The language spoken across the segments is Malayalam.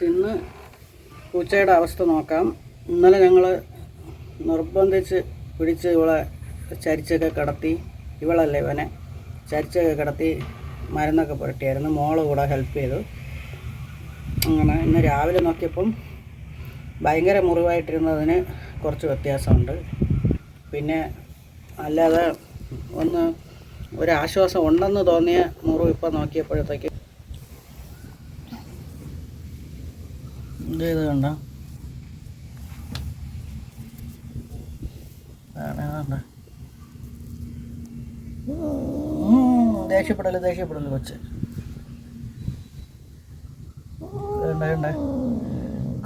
ഫ്രണ്ട്സ് ഇന്ന് പൂച്ചയുടെ അവസ്ഥ നോക്കാം. ഇന്നലെ ഞങ്ങൾ നിർബന്ധിച്ച് പിടിച്ച് ഇവളെ ചരിച്ചൊക്കെ കിടത്തി. ഇവളല്ലേ ഇവനെ? ചരിച്ചൊക്കെ കിടത്തി മരുന്നൊക്കെ പുരട്ടിയായിരുന്നു. മോൾ കൂടെ ഹെൽപ്പ് ചെയ്തു. അങ്ങനെ ഇന്ന് രാവിലെ നോക്കിയപ്പം ഭയങ്കര മുറിവായിട്ടിരുന്നതിന് കുറച്ച് വ്യത്യാസമുണ്ട്. പിന്നെ അല്ലാതെ ഒന്ന് ഒരാശ്വാസം ഉണ്ടെന്ന് തോന്നിയ മുറിവ് ഇപ്പം നോക്കിയപ്പോഴത്തേക്ക് ഇത് ചെയ്ത് കണ്ട. ദേഷ്യപ്പെടൽ ദേഷ്യപ്പെടൽ കൊച്ച്.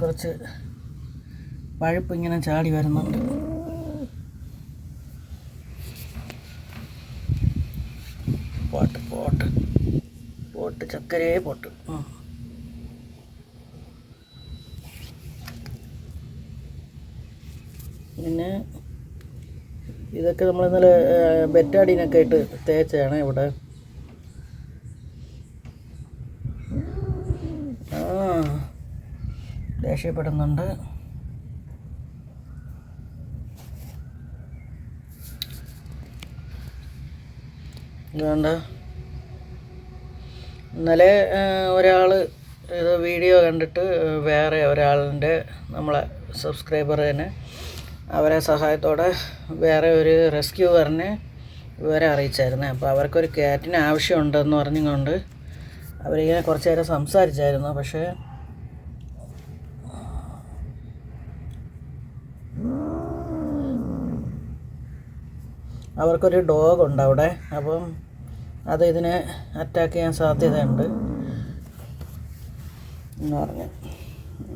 കുറച്ച് പഴുപ്പ് ഇങ്ങനെ ചാടി വരുന്നുണ്ട്. പോട്ട് പോട്ട്. പോട്ട് ചക്കരേ പോട്ട്. ഉം. പിന്നെ ഇതൊക്കെ നമ്മൾ ഇന്നലെ ബെറ്റാടീനൊക്കെ ഇട്ട് തേച്ചാണ് ഇവിടെ. ആ ദേഷ്യപ്പെടുന്നുണ്ട് വേണ്ട ഇന്നലെ ഒരാൾ ഇത് വീഡിയോ കണ്ടിട്ട് വേറെ ഒരാളിന്റെ നമ്മളെ സബ്സ്ക്രൈബർ തന്നെ അവരെ സഹായത്തോടെ വേറെ ഒരു റെസ്ക്യൂവറിനെ വിവരം അറിയിച്ചായിരുന്നു. അപ്പോൾ അവർക്കൊരു ക്യാറ്റിന് ആവശ്യമുണ്ടെന്ന് പറഞ്ഞുകൊണ്ട് അവരിങ്ങനെ കുറച്ച് നേരം സംസാരിച്ചായിരുന്നു. പക്ഷേ അവർക്കൊരു ഡോഗ് ഉണ്ട് അവിടെ. അപ്പം അത് ഇതിനെ അറ്റാക്ക് ചെയ്യാൻ സാധ്യതയുണ്ട് എന്ന് പറഞ്ഞു.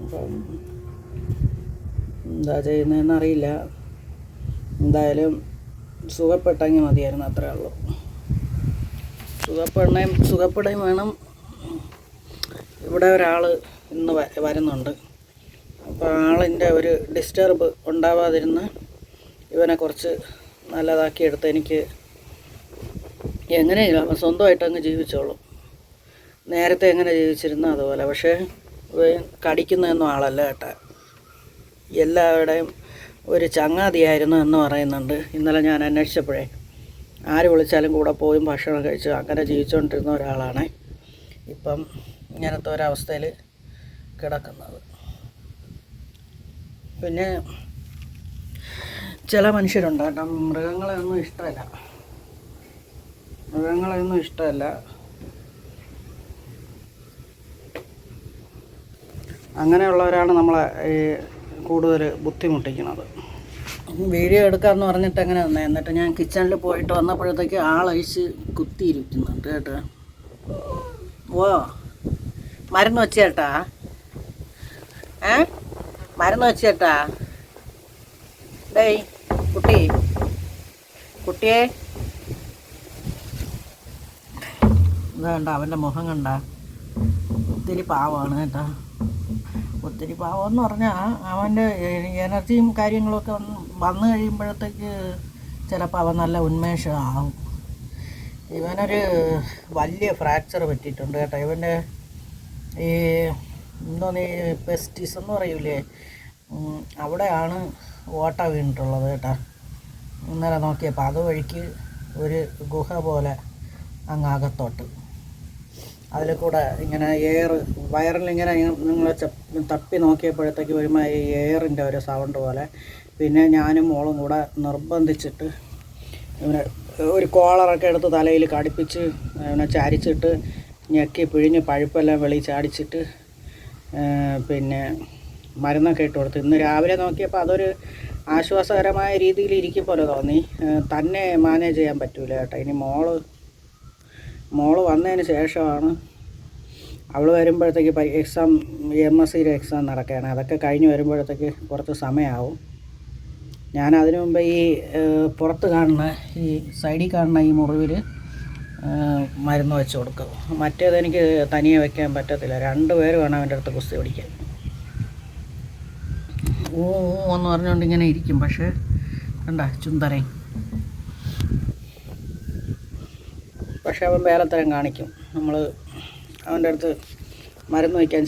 അപ്പം എന്താ ചെയ്യുന്നതെന്ന് അറിയില്ല. എന്തായാലും സുഖപ്പെട്ടെങ്കിൽ മതിയായിരുന്നു അത്രേ ഉള്ളൂ. സുഖപ്പെടണേം സുഖപ്പെടുകയും വേണം. ഇവിടെ ഒരാൾ ഇന്ന് വരുന്നുണ്ട്. അപ്പോൾ ആളിന്റെ ഒരു ഡിസ്റ്റർബ് ഉണ്ടാവാതിരുന്ന് ഇവനെ കുറച്ച് നല്ലതാക്കി എടുത്ത് എനിക്ക് എങ്ങനെയില്ല സ്വന്തമായിട്ട് അങ്ങ് ജീവിച്ചോളും. നേരത്തെ എങ്ങനെ ജീവിച്ചിരുന്നോ അതുപോലെ. പക്ഷേ കടിക്കുന്നതൊന്നും ആളല്ല കേട്ടാ. എല്ലാവരുടെയും ഒരു ചങ്ങാതിയായിരുന്നു എന്ന് പറയുന്നുണ്ട്. ഇന്നലെ ഞാൻ അന്വേഷിച്ചപ്പോഴേ ആര് വിളിച്ചാലും കൂടെ പോയും ഭക്ഷണം കഴിച്ച് അങ്ങനെ ജീവിച്ചുകൊണ്ടിരുന്ന ഒരാളാണ് ഇപ്പം ഇങ്ങനത്തെ ഒരവസ്ഥയിൽ കിടക്കുന്നത്. പിന്നെ ചില മനുഷ്യരുണ്ട് കേട്ടോ. മൃഗങ്ങളെ ഒന്നും ഇഷ്ടമല്ല. മൃഗങ്ങളെ ഒന്നും ഇഷ്ടമല്ല. അങ്ങനെയുള്ളവരാണ് നമ്മളെ ഈ കൂടുതൽ ബുദ്ധിമുട്ടിക്കുന്നത്. വീഡിയോ എടുക്കാമെന്ന് പറഞ്ഞിട്ട് അങ്ങനെ തന്നെ എന്നിട്ട് ഞാൻ കിച്ചണിൽ പോയിട്ട് വന്നപ്പോഴത്തേക്ക് ആളഴിച്ച് കുത്തിയിരിക്കുന്നുണ്ട് കേട്ടോ. ഓ മരുന്ന് വെച്ചേട്ടാ ഏ? മരുന്ന് വെച്ചേട്ടാ ഡേയ് കുട്ടി. കുട്ടിയെ. ഇതാണ്ട അവന്റെ മുഖം കണ്ട. ഒത്തിരി പാവമാണ് കേട്ടോ. ഒത്തിരി പാവം എന്ന് പറഞ്ഞാൽ അവന്റെ എനർജിയും കാര്യങ്ങളൊക്കെ വന്ന് കഴിയുമ്പോഴത്തേക്ക് ചിലപ്പോൾ അവൻ നല്ല ഉന്മേഷമാവും ഇവനൊരു വലിയ ഫ്രാക്ചർ പറ്റിയിട്ടുണ്ട് കേട്ടോ. ഇവന്റെ ഈ എന്തോന്ന് ഈ പെസ്റ്റിസ് എന്ന് പറയൂലേ? അവിടെയാണ് ഓട്ട വീണിട്ടുള്ളത് കേട്ടോ. ഇന്നലെ നോക്കിയപ്പോൾ അതുവഴിക്ക് ഒരു ഗുഹ പോലെ അങ്ങ് അകത്തോട്ട്. അതിൽ കൂടെ ഇങ്ങനെ എയർ വയറിലിങ്ങനെ നിങ്ങൾ തപ്പി നോക്കിയപ്പോഴത്തേക്ക് വരുമ്പോൾ ഈ എയറിന്റെ ഒരു സൗണ്ട് പോലെ. പിന്നെ ഞാനും മോളും കൂടെ നിർബന്ധിച്ചിട്ട് ഇവനെ ഒരു കോളറൊക്കെ എടുത്ത് തലയിൽ കടിപ്പിച്ച് ഇവനെ ചാരിച്ചിട്ട് ഞെക്കി പിഴിഞ്ഞ് പഴുപ്പെല്ലാം വെളി ചാടിച്ചിട്ട് പിന്നെ മരുന്നൊക്കെ ഇട്ട് കൊടുത്തു. ഇന്ന് രാവിലെ നോക്കിയപ്പോൾ അതൊരു ആശ്വാസകരമായ രീതിയിൽ ഇരിക്കും പോലെ തോന്നി തന്നെ മാനേജ് ചെയ്യാൻ പറ്റൂല കേട്ടോ. ഇനി മോൾ മോൾ വന്നതിന് ശേഷമാണ് അവൾ വരുമ്പോഴത്തേക്ക് എക്സാം എം എസ് സിയുടെ എക്സാം നടക്കുകയാണ്. അതൊക്കെ കഴിഞ്ഞ് വരുമ്പോഴത്തേക്ക് കുറച്ച് സമയമാവും ഞാൻ അതിനു മുമ്പ് ഈ പുറത്ത് കാണുന്ന ഈ സൈഡിൽ കാണുന്ന ഈ മുറിവിൽ മരുന്ന് വെച്ച് കൊടുക്കും. മറ്റേത് എനിക്ക് തനിയെ വെക്കാൻ പറ്റത്തില്ല. രണ്ട് പേര് വേണം അവന്റെ അടുത്ത് കുസ്തി പിടിക്കാൻ. ഓ എന്ന് പറഞ്ഞുകൊണ്ട് ഇങ്ങനെ ഇരിക്കും. പക്ഷേ കണ്ട ചുന്തരൻ പക്ഷെ അവൻ വേറെ തരം കാണിക്കും. നമ്മൾ അവന്റെ അടുത്ത് മരുന്ന് വയ്ക്കാൻ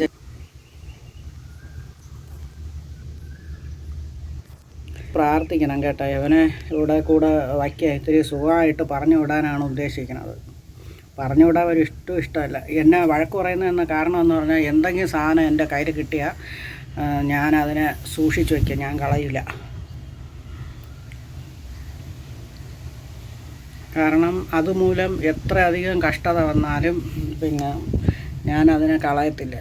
പ്രാർത്ഥിക്കണം കേട്ടോ. ഇവനെ ഇവിടെ കൂടെ വയ്ക്കുക ഇത്തിരി സുഖമായിട്ട് പറഞ്ഞു വിടാനാണ് ഉദ്ദേശിക്കുന്നത്. പറഞ്ഞു വിടാൻ ഒരു ഇഷ്ടവും ഇഷ്ടമല്ല. എന്നെ വഴക്ക് പറയുന്നതെന്ന കാരണം എന്ന് പറഞ്ഞാൽ എന്തെങ്കിലും സാധനം എന്റെ കയ്യിൽ കിട്ടിയാൽ ഞാനതിനെ സൂക്ഷിച്ചു വയ്ക്കുക ഞാൻ കളയില്ല. കാരണം അതുമൂലം എത്ര അധികം കഷ്ടത വന്നാലും പിന്നെ ഞാൻ അതിനെ കളയത്തില്ല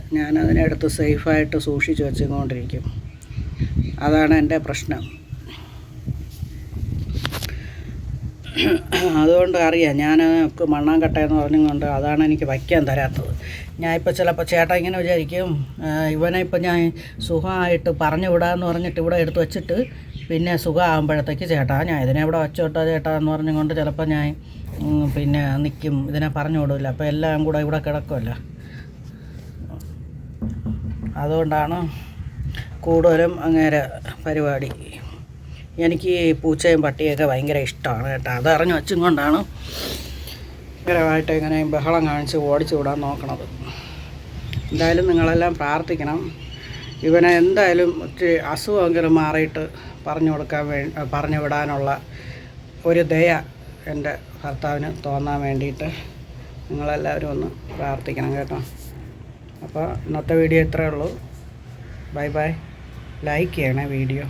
എടുത്ത് സേഫായിട്ട് സൂക്ഷിച്ചു വെച്ചുകൊണ്ടിരിക്കും. അതാണ് എന്റെ പ്രശ്നം. അതുകൊണ്ട് അറിയാം ഞാൻ മണ്ണാങ്കട്ട എന്ന് പറഞ്ഞുകൊണ്ട് അതാണ് എനിക്ക് വയ്ക്കാൻ തരാത്തത്. ഞാൻ ഇപ്പോൾ ചിലപ്പോൾ ചേട്ടാ ഇങ്ങനെ വിചാരിക്കും ഇവനെ ഇപ്പോൾ ഞാൻ സുഖമായിട്ട് പറഞ്ഞു വിടാമെന്ന് പറഞ്ഞിട്ട് ഇവിടെ എടുത്ത് വെച്ചിട്ട് പിന്നെ സുഖമാകുമ്പോഴത്തേക്ക് ചേട്ടാ ഞാൻ ഇതിനെ ഇവിടെ വെച്ചോട്ടോ ചേട്ടാ എന്ന് പറഞ്ഞുകൊണ്ട് ചിലപ്പോൾ ഞാൻ പിന്നെ നിൽക്കും ഇതിനെ പറഞ്ഞു വിടില്ല അപ്പോൾ എല്ലാം കൂടെ ഇവിടെ കിടക്കുമല്ല അതുകൊണ്ടാണ് കൂടുതലും അങ്ങേരെ പരിപാടി. എനിക്ക് പൂച്ചയും പട്ടിയൊക്കെ ഭയങ്കര ഇഷ്ടമാണ് കേട്ടോ. അതറിഞ്ഞു വച്ചും കൊണ്ടാണ് ഭയങ്കരമായിട്ട് ഇങ്ങനെ ബഹളം കാണിച്ച് ഓടിച്ചു വിടാൻ നോക്കണത്. എന്തായാലും നിങ്ങളെല്ലാം പ്രാർത്ഥിക്കണം. ഇവനെ എന്തായാലും ഒത്തിരി അസുഖമെങ്കിലും മാറിയിട്ട് പറഞ്ഞു കൊടുക്കാൻ വേ പറഞ്ഞു വിടാനുള്ള ഒരു ദയ എന്റെ ഭർത്താവിന് തോന്നാൻ വേണ്ടിയിട്ട് നിങ്ങളെല്ലാവരും ഒന്ന് പ്രാർത്ഥിക്കണം കേട്ടോ. അപ്പോൾ ഇന്നത്തെ വീഡിയോ ഇത്രയേ ഉള്ളൂ. Bye bye. ലൈക്ക് ചെയ്യണേ വീഡിയോ.